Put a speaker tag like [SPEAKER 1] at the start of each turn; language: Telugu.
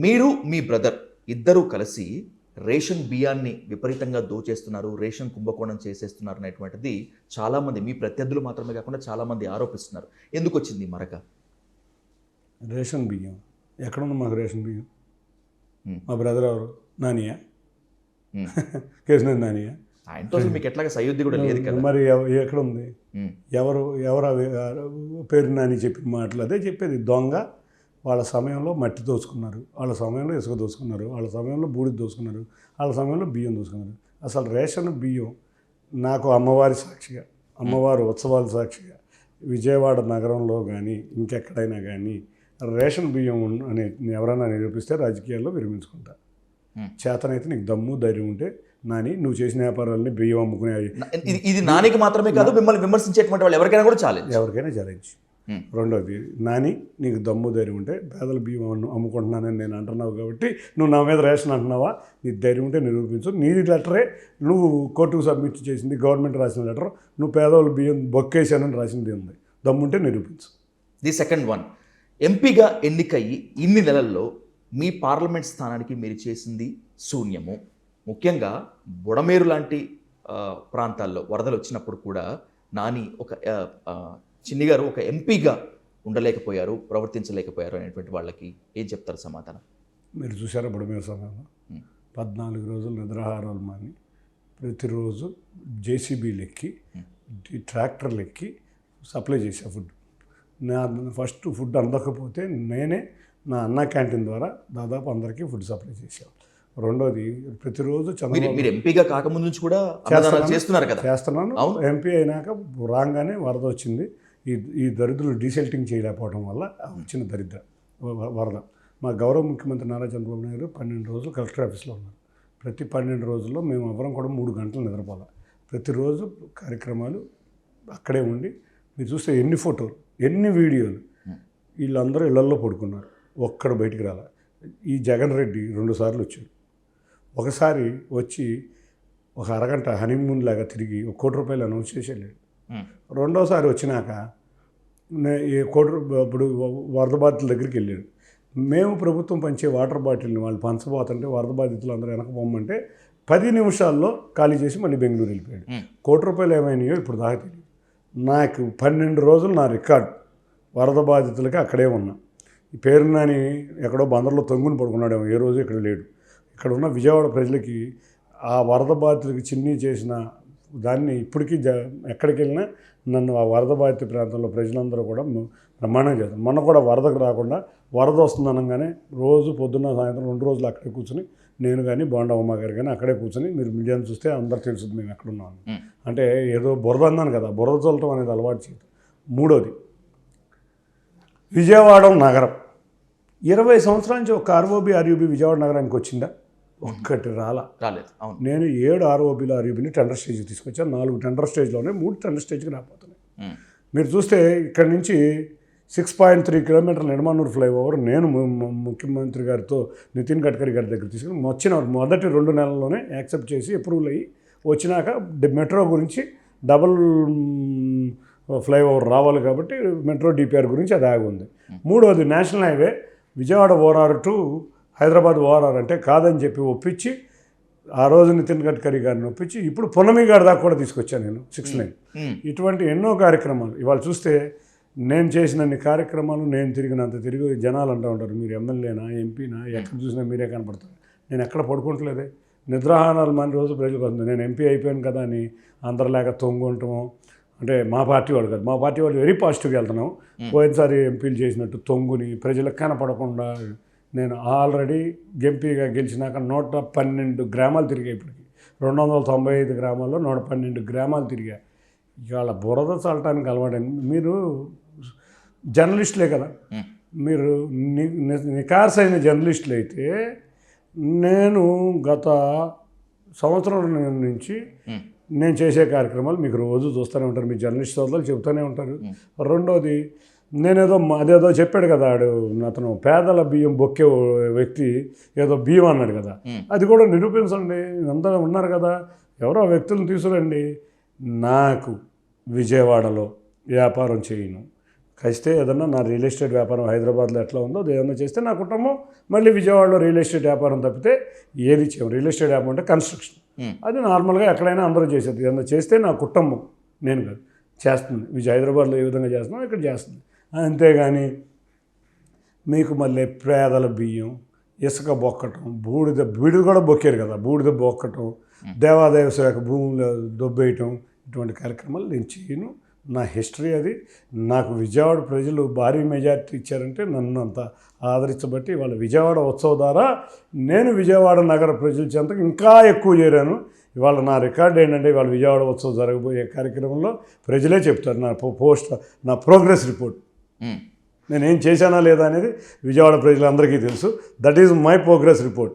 [SPEAKER 1] మీరు మీ బ్రదర్ ఇద్దరూ కలిసి రేషన్ బియ్యాన్ని విపరీతంగా దోచేస్తున్నారు రేషన్ కుంభకోణం చేసేస్తున్నారు అనేటువంటిది చాలామంది మీ ప్రత్యర్థులు మాత్రమే కాకుండా చాలామంది ఆరోపిస్తున్నారు. ఎందుకు వచ్చింది మరక?
[SPEAKER 2] రేషన్ బియ్యం. ఎక్కడుంది మాకు రేషన్ బియ్యం. మా బ్రదర్ ఎవరు? నానియా. కేసినది నానియా?
[SPEAKER 1] ఆయనతో మీకు ఎట్లాగా సయోధ్య కూడా లేదు కదా?
[SPEAKER 2] మరి ఎక్కడుంది?
[SPEAKER 1] ఉమ్,
[SPEAKER 2] ఎవరు ఎవరు పేరు నాని చెప్పిన మాటలు అదే చెప్పేది దొంగ? వాళ్ళ సమయంలో మట్టి దోచుకున్నారు వాళ్ళ సమయంలో ఇసుక దోచుకున్నారు వాళ్ళ సమయంలో బూడిద దోచుకున్నారు వాళ్ళ సమయంలో బియ్యం దోచుకున్నారు అసలు రేషన్ బియ్యం నాకు అమ్మవారి సాక్షిగా అమ్మవారి ఉత్సవాల సాక్షిగా విజయవాడ నగరంలో కానీ ఇంకెక్కడైనా కానీ రేషన్ బియ్యం అని ఎవరైనా నిరూపిస్తే రాజకీయాల్లో విరమించుకుంటా. చేతనైతే నీకు దమ్ము ధైర్యం ఉంటే నాని నువ్వు చేసిన వ్యాపారాలని బియ్యం అమ్ముకునే
[SPEAKER 1] ఇది ఇది నానికి మాత్రమే కాదు మిమ్మల్ని విమర్శించేటువంటి వాళ్ళు ఎవరికైనా కూడా ఛాలెంజ్
[SPEAKER 2] ఎవరికైనా ఛాలెంజ్. రెండోది నాని నీకు దమ్ము ధైర్యం ఉంటే పేదల బియ్యం అమ్ముకుంటున్నానని నేను అంటున్నావు కాబట్టి నువ్వు నా మీద రేషన్ అంటున్నావా? నీ ధైర్యం ఉంటే నిరూపించు. నీ లెటరే నువ్వు కోర్టుకు సబ్మిట్ చేసింది గవర్నమెంట్ రాసిన లెటర్ నువ్వు పేదవాళ్ళ బియ్యం బొక్కేశానని రాసింది ఉంది. దమ్ముంటే నిరూపించు.
[SPEAKER 1] ది సెకండ్ వన్ ఎంపీగా ఎన్నికయ్యి ఇన్ని నెలల్లో మీ పార్లమెంట్ స్థానానికి మీరు చేసింది శూన్యము. ముఖ్యంగా బుడమేరు లాంటి ప్రాంతాల్లో వరదలు వచ్చినప్పుడు కూడా నాని ఒక చిన్ని గారు ఒక ఎంపీగా ఉండలేకపోయారు ప్రవర్తించలేకపోయారు అనేటువంటి వాళ్ళకి ఏం చెప్తారు సమాధానం?
[SPEAKER 2] మీరు చూసారా బుడమేర సమయంలో
[SPEAKER 1] Hmm.
[SPEAKER 2] పద్నాలుగు రోజులు నిద్రాహారాలు మాని ప్రతిరోజు జేసీబీలు ఎక్కి ట్రాక్టర్లు ఎక్కి సప్లై చేసా ఫుడ్. నా ఫస్ట్ ఫుడ్ అందకపోతే నేనే నా అన్న క్యాంటీన్ ద్వారా దాదాపు అందరికీ ఫుడ్ సప్లై చేశాను రెండోది ప్రతిరోజు చంద్రబాబు
[SPEAKER 1] మీరు ఎంపీగా కాకముందు నుంచి కూడా చేస్తున్నారు కదా?
[SPEAKER 2] చేస్తున్నాను.
[SPEAKER 1] అవును.
[SPEAKER 2] ఎంపీ అయినాక రాగానే వరద వచ్చింది. ఈ ఈ దరిద్రులు డీసెల్టింగ్ చేయలేకపోవడం వల్ల వచ్చిన దరిద్ర వరద. మా గౌరవ ముఖ్యమంత్రి నారా చంద్రబాబు నాయుడు పన్నెండు రోజులు కలెక్టర్ ఆఫీస్లో ఉన్నారు. ప్రతి పన్నెండు రోజుల్లో మేము ఎవరం కూడా మూడు గంటలు నిద్రపోవాలి. ప్రతిరోజు కార్యక్రమాలు అక్కడే ఉండి మీరు చూస్తే ఎన్ని ఫోటోలు ఎన్ని వీడియోలు. వీళ్ళందరూ ఇళ్ళల్లో పడుకున్నారు. ఒక్కడు బయటికి రాల. ఈ జగన్ రెడ్డి రెండు సార్లు వచ్చాడు. ఒకసారి వచ్చి ఒక అరగంట హనీమూన్ లాగా తిరిగి ఒక కోటి రూపాయలు అనౌన్స్ చేసి వెళ్ళాడు.
[SPEAKER 1] ఉమ్,
[SPEAKER 2] రెండోసారి వచ్చినాక కోటి ఇప్పుడు వరద బాధితుల దగ్గరికి వెళ్ళాడు. మేము ప్రభుత్వం పంచే వాటర్ బాటిల్ని వాళ్ళు పంచబోతుంటే వరద బాధితులు అందరూ వెనక పొమ్మంటే పది నిమిషాల్లో ఖాళీ చేసి మళ్ళీ బెంగళూరు వెళ్ళిపోయాడు. కోటి రూపాయలు ఏమైనాయో ఇప్పుడు దాకా తెలియదు. నాకు పన్నెండు రోజులు నా రికార్డ్. వరద బాధితులకి అక్కడే ఉన్నా. ఈ పేరు నాని ఎక్కడో బందర్లో తొంగుని పడుకున్నాడేమో ఏ రోజు ఇక్కడ లేడు. ఇక్కడ ఉన్న విజయవాడ ప్రజలకి ఆ వరద బాధితులకి చిన్ని చేసిన దాన్ని ఇప్పటికీ జ ఎక్కడికి వెళ్ళినా నన్ను ఆ వరద బాధిత ప్రాంతంలో ప్రజలందరూ కూడా బ్రహ్మాండం చేస్తారు మొన్న కూడా వరదకు రాకుండా వరద వస్తుందనగానే రోజు పొద్దున్న సాయంత్రం రెండు రోజులు అక్కడే కూర్చుని నేను కానీ బోండా ఉమ్మ గారు కానీ అక్కడే కూర్చుని మీరు మీడియాని చూస్తే అందరు తెలుస్తుంది మేము ఎక్కడున్నాం. అంటే ఏదో బురద అన్నాను కదా బురద చల్లటం అనేది అలవాటు చేయదు మూడోది విజయవాడ నగరం. ఇరవై సంవత్సరాల నుంచి ఒక ఆర్ఓబి ఆర్యూబి విజయవాడ నగరానికి వచ్చిందా? ఒక్కటి రాలా.
[SPEAKER 1] రాలేదు. అవును.
[SPEAKER 2] నేను ఏడు ఆర్ఓబీలు ఆర్యూబీని టెండర్ స్టేజ్కి తీసుకొచ్చాను. నాలుగు టెండర్ స్టేజ్లోనే మూడు టెండర్ స్టేజ్కి రాబోతున్నాయి. మీరు చూస్తే ఇక్కడ నుంచి సిక్స్ పాయింట్ త్రీ కిలోమీటర్ల నిర్మాణూరు ఫ్లైఓవర్ నేను ముఖ్యమంత్రి గారితో నితిన్ గడ్కరీ గారి దగ్గర తీసుకుని వచ్చిన మొదటి రెండు నెలల్లోనే యాక్సెప్ట్ చేసి అప్రూవల్ అయ్యి వచ్చినాక మెట్రో గురించి డబుల్ ఫ్లైఓవర్ రావాలి కాబట్టి మెట్రో డిపిఆర్ గురించి అది ఆగి ఉంది మూడవది national highway Vijayawada ORR to Hyderabad ORR అంటే కాదని చెప్పి ఒప్పించి ఆ రోజు నితిన్ గడ్కరీ గారిని ఒప్పించి ఇప్పుడు పున్నమి గారి దాకా కూడా తీసుకొచ్చాను నేను సిక్స్ లైన్
[SPEAKER 1] ఉమ్,
[SPEAKER 2] ఇటువంటి ఎన్నో కార్యక్రమాలు. ఇవాళ చూస్తే నేను చేసినన్ని కార్యక్రమాలు నేను తిరిగినంత తిరిగి జనాలు అంటూ ఉంటారు మీరు ఎమ్మెల్యేనా ఎంపీనా ఎక్కడ చూసినా మీరే కనపడతారు. నేను ఎక్కడ పడుకుంటలేదే. నిద్రాహారాలు మన రోజు ప్రజలకు వస్తుంది. నేను ఎంపీ అయిపోయాను కదా అని అందరిలాగా తొంగుంటాము అంటే మా పార్టీ వాళ్ళు కాదు. మా పార్టీ వాళ్ళు వెరీ పాజిటివ్గా వెళ్తున్నాం. పోయినసారి ఎంపీలు చేసినట్టు తొంగుని ప్రజలకు కనపడకుండా నేను ఆల్రెడీ ఎంపీగా గెలిచినాక నూట పన్నెండు గ్రామాలు తిరిగా ఇప్పటికి. రెండు వందల తొంభై ఐదు గ్రామాల్లో నూట పన్నెండు గ్రామాలు తిరిగా. ఇవాళ బురద చల్లటానికి అలవాటండి మీరు జర్నలిస్టులే కదా. మీరు ని- ని- నికార్సైన జర్నలిస్టులు అయితే నేను గత సంవత్సరం నుంచి నేను చేసే కార్యక్రమాలు మీకు రోజు చూస్తూనే ఉంటారు. మీ జర్నలిస్ట్ సోదరులు చెబుతూనే ఉంటారు. రెండోది నేనేదో అదేదో చెప్పాడు కదా ఆడు అతను పేదల బియ్యం బొక్కే వ్యక్తి ఏదో బియ్యం అన్నాడు కదా. అది కూడా నిరూపించండి అందరూ ఉన్నారు కదా ఎవరో వ్యక్తులను తీసుకురండి. నాకు విజయవాడలో వ్యాపారం చేయను. ఖచ్చితంగా ఏదన్నా నా రియల్ ఎస్టేట్ వ్యాపారం హైదరాబాద్లో ఎట్లా ఉందో అది ఏదన్నా చేస్తే నా కుటుంబం మళ్ళీ విజయవాడలో రియల్ ఎస్టేట్ వ్యాపారం తప్పితే ఏది చేయం. రియల్ ఎస్టేట్ వ్యాపారం అంటే కన్స్ట్రక్షన్. అది నార్మల్గా ఎక్కడైనా అందరూ చేసేది. ఏదన్నా చేస్తే నా కుటుంబం నేను కాదు చేస్తుంది. విజయ హైదరాబాద్లో ఏ విధంగా చేస్తున్నాం ఇక్కడ చేస్తుంది. అంతేగాని మీకు మళ్ళీ పేదల బియ్యం ఇసుక బొక్కటం బూడిద బూడిద కూడా బొక్కారు కదా బూడిద బొక్కటం దేవాదాయ శాఖ భూములు దొబ్బేయటం ఇటువంటి కార్యక్రమాలు నేను చేయను. నా హిస్టరీ అది. నాకు విజయవాడ ప్రజలు భారీ మెజారిటీ ఇచ్చారంటే నన్ను అంత ఆదరించబట్టి వాళ్ళ విజయవాడ ఉత్సవ ద్వారా నేను విజయవాడ నగర ప్రజల చెంతకు ఇంకా ఎక్కువ చేరాను. ఇవాళ నా రికార్డ్ ఏంటంటే ఇవాళ విజయవాడ ఉత్సవం జరగబోయే కార్యక్రమంలో ప్రజలే చెప్తారు. నా పో- పోస్ట్ నా ప్రోగ్రెస్ రిపోర్ట్.
[SPEAKER 1] Hmm.
[SPEAKER 2] నేనేం చేశానా లేదా అనేది విజయవాడ ప్రజలందరికీ తెలుసు. That is my progress report